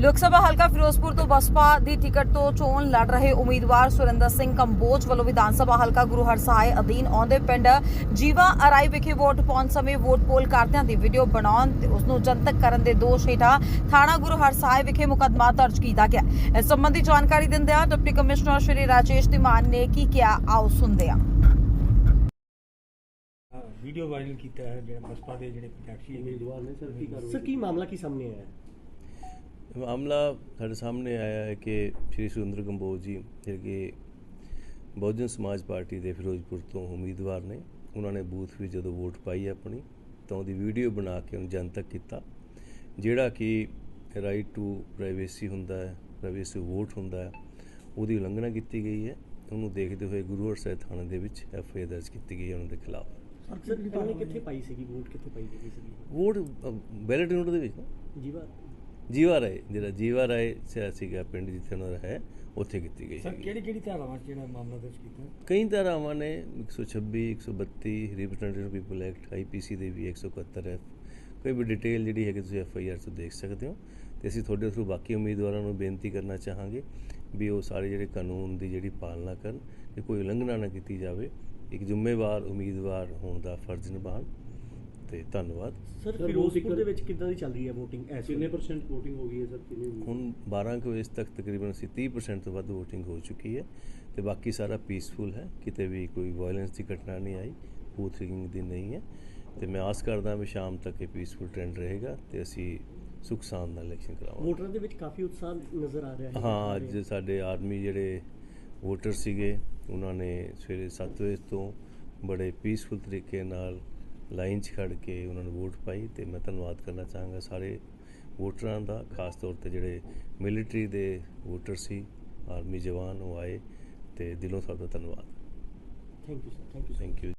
ਲੋਕ ਸਭਾ ਹਲਕਾ ਫਿਰੋਜ਼ਪੁਰ ਤੋਂ ਬਸਪਾ ਦੀ ਟਿਕਟ ਤੋਂ ਚੋਣ ਲੜ ਰਹੇ ਉਮੀਦਵਾਰ ਸੁਰਿੰਦਰ ਸਿੰਘ ਕੰਬੋਜ ਵੱਲੋਂ ਵਿਧਾਨ ਸਭਾ ਹਲਕਾ ਗੁਰੂ ਹਰਸਹਾਏ ਅਧੀਨ ਆਉਂਦੇ ਪਿੰਡ ਜੀਵਾ ਅਰਾਈ ਵਿਖੇ ਵੋਟ ਪਾਉਣ ਸਮੇਂ ਵੋਟ ਪੋਲ ਕਰਦਿਆਂ ਦੀ ਵੀਡੀਓ ਬਣਾਉਣ ਤੇ ਉਸ ਨੂੰ ਜਨਤਕ ਕਰਨ ਦੇ ਦੋਸ਼ ਹੇਠਾਂ ਥਾਣਾ ਗੁਰੂ ਹਰਸਹਾਏ ਵਿਖੇ ਮੁਕੱਦਮਾ ਦਰਜ ਕੀਤਾ ਗਿਆ। ਇਸ ਸੰਬੰਧੀ ਜਾਣਕਾਰੀ ਦਿੰਦਿਆਂ ਡਿਪਟੀ ਕਮਿਸ਼ਨਰ ਸ਼੍ਰੀ ਰਾਜੇਸ਼ ਧੀਮਾਨ ਨੇ ਕੀ ਕਿਹਾ ਆਓ ਸੁਣਦੇ ਹਾਂ। ਵੀਡੀਓ ਵਾਇਰਲ ਕੀਤਾ ਹੈ ਜਿਹੜਾ ਬਸਪਾ ਦੇ ਜਿਹੜੇ ਪ੍ਰਤੀਸ਼ੀ ਉਮੀਦਵਾਰ ਨੇ ਸਰ ਕੀ ਸਰ ਕੀ ਮਾਮਲਾ ਕੀ ਸਾਹਮਣੇ ਆਇਆ? ਹੈ ਮਾਮਲਾ ਸਾਡੇ ਸਾਹਮਣੇ ਆਇਆ ਹੈ ਕਿ ਸ਼੍ਰੀ ਸੁਰਿੰਦਰ ਕੰਬੋਜ ਜੀ ਜਿਹੜੇ ਕਿ ਬਹੁਜਨ ਸਮਾਜ ਪਾਰਟੀ ਦੇ ਫਿਰੋਜ਼ਪੁਰ ਤੋਂ ਉਮੀਦਵਾਰ ਨੇ। ਉਹਨਾਂ ਨੇ ਬੂਥ ਵਿੱਚ ਜਦੋਂ ਵੋਟ ਪਾਈ ਆਪਣੀ ਤਾਂ ਉਹਦੀ ਵੀਡੀਓ ਬਣਾ ਕੇ ਉਹਨੂੰ ਜਨਤਕ ਕੀਤਾ ਜਿਹੜਾ ਕਿ ਰਾਈਟ ਟੂ ਪ੍ਰਾਈਵੇਸੀ ਹੁੰਦਾ ਹੈ ਪ੍ਰਾਈਵੇਸੀ ਵੋਟ ਹੁੰਦਾ ਹੈ ਉਹਦੀ ਉਲੰਘਣਾ ਕੀਤੀ ਗਈ ਹੈ। ਉਹਨੂੰ ਦੇਖਦੇ ਹੋਏ ਗੁਰੂ ਹਰਸਾਏ ਥਾਣੇ ਦੇ ਵਿੱਚ ਐਫ ਆਈ ਆਰ ਦਰਜ ਕੀਤੀ ਗਈ ਹੈ ਉਹਨਾਂ ਦੇ ਖਿਲਾਫ। ਸਰ ਉਹਨੇ ਕਿੱਥੇ ਪਾਈ ਸੀਗੀ? ਵੋਟ ਕਿੱਥੇ ਪਾਈ ਗਈ ਸੀਗੀ? ਵੋਟ ਬੈਲਟ ਯੂਨਿਟ ਦੇ ਵਿੱਚ ਨਾ। ਜੀਵਾ ਜੀਵਾ ਰਾਏ ਜਿਹੜਾ ਜੀਵਾ ਰਾਏ ਸਿਆ ਸੀਗਾ ਪਿੰਡ ਜਿੱਥੇ ਉਹਨਾਂ ਦਾ ਹੈ ਉੱਥੇ ਕੀਤੀ ਗਈ ਸਰ। ਕਿਹੜੀ ਕਿਹੜੀ ਧਾਰਾਵਾਂ ਜਿਹੜਾ ਮਾਮਲਾ ਦਰਜ ਕੀਤਾ? ਕਈ ਧਾਰਾਵਾਂ ਨੇ 126 132 ਰਿਪਰੈਜ਼ੈਂਟੇਟਿਵ ਪੀਪਲ ਐਕਟ ਆਈਪੀਸੀ ਦੇ ਵੀ 171 ਐਫ ਕੋਈ ਵੀ ਡਿਟੇਲ ਜਿਹੜੀ ਹੈਗੀ ਤੁਸੀਂ ਐਫ ਆਈ ਆਰ 'ਚ ਦੇਖ ਸਕਦੇ ਹੋ। ਤੇ ਅਸੀਂ ਤੁਹਾਡੇ ਥਰੂ ਬਾਕੀ ਉਮੀਦਵਾਰਾਂ ਨੂੰ ਬੇਨਤੀ ਕਰਨਾ ਚਾਹਾਂਗੇ ਵੀ ਉਹ ਸਾਰੇ ਜਿਹੜੇ ਕਾਨੂੰਨ ਦੀ ਜਿਹੜੀ ਪਾਲਣਾ ਕਰਨ ਕਿ ਕੋਈ ਉਲੰਘਣਾ ਨਾ ਕੀਤੀ ਜਾਵੇ। ਇੱਕ ਜ਼ਿੰਮੇਵਾਰ ਉਮੀਦਵਾਰ ਹੋਣ ਦਾ ਫਰਜ਼ ਨਿਭਾਉਣ। ਤੇ ਧੰਨਵਾਦ। ਸਰ ਫਿਰੋਜ਼ਪੁਰ ਦੇ ਵਿੱਚ ਕਿੱਦਾਂ ਦੀ ਚੱਲ ਰਹੀ ਹੈ VOTING ਐਸ ਕਿੰਨੇ ਪਰਸੈਂਟ VOTING ਹੋ ਗਈ ਹੈ ਸਰ? ਕਿੰਨੀ? ਹੁਣ 12 ਕੁ ਵਜੇ ਤੱਕ ਤਕਰੀਬਨ ਅਸੀਂ 30% ਤੋਂ ਵੱਧ VOTING ਹੋ ਚੁੱਕੀ ਹੈ ਤੇ ਬਾਕੀ ਸਾਰਾ ਪੀਸਫੁਲ ਹੈ। ਕਿਤੇ ਵੀ ਕੋਈ ਵਾਇਲੈਂਸ ਦੀ ਘਟਨਾ ਨਹੀਂ ਆਈ ਬੂਥ ਰਿਗਿੰਗ ਦੀ ਨਹੀਂ ਹੈ। ਤੇ ਮੈਂ ਆਸ ਕਰਦਾ ਵੀ ਸ਼ਾਮ ਤੱਕ ਇਹ ਪੀਸਫੁਲ ਟ੍ਰੈਂਡ ਰਹੇਗਾ ਤੇ ਅਸੀਂ ਸੁਖ ਸ਼ਾਂਤ ਨਾਲ ਇਲੈਕਸ਼ਨ ਕਰਾਵਾਂਗੇ। ਵੋਟਰਾਂ ਦੇ ਵਿੱਚ ਕਾਫੀ ਉਤਸ਼ਾਹ ਨਜ਼ਰ ਆ ਰਿਹਾ ਹੈ। ਹਾਂ ਅੱਜ ਸਾਡੇ ਆਰਮੀ ਜਿਹੜੇ ਵੋਟਰ ਸੀਗੇ ਉਹਨਾਂ ਨੇ ਸਵੇਰੇ 7 ਵਜੇ ਤੋਂ ਬੜੇ ਪੀਸਫੁਲ ਤਰੀਕੇ ਨਾਲ ਲਾਈਨ 'ਚ ਖੜ ਕੇ ਉਹਨਾਂ ਨੂੰ ਵੋਟ ਪਾਈ ਤੇ ਮੈਂ ਧੰਨਵਾਦ ਕਰਨਾ ਚਾਹਾਂਗਾ ਸਾਰੇ ਵੋਟਰਾਂ ਦਾ ਖਾਸ ਤੌਰ ਤੇ ਜਿਹੜੇ ਮਿਲਟਰੀ ਦੇ ਵੋਟਰ ਸੀ ਆਰਮੀ ਜਵਾਨ ਉਹ ਆਏ ਤੇ ਦਿਲੋਂ ਤੁਹਾਡਾ ਧੰਨਵਾਦ। Thank you sir thank you thank you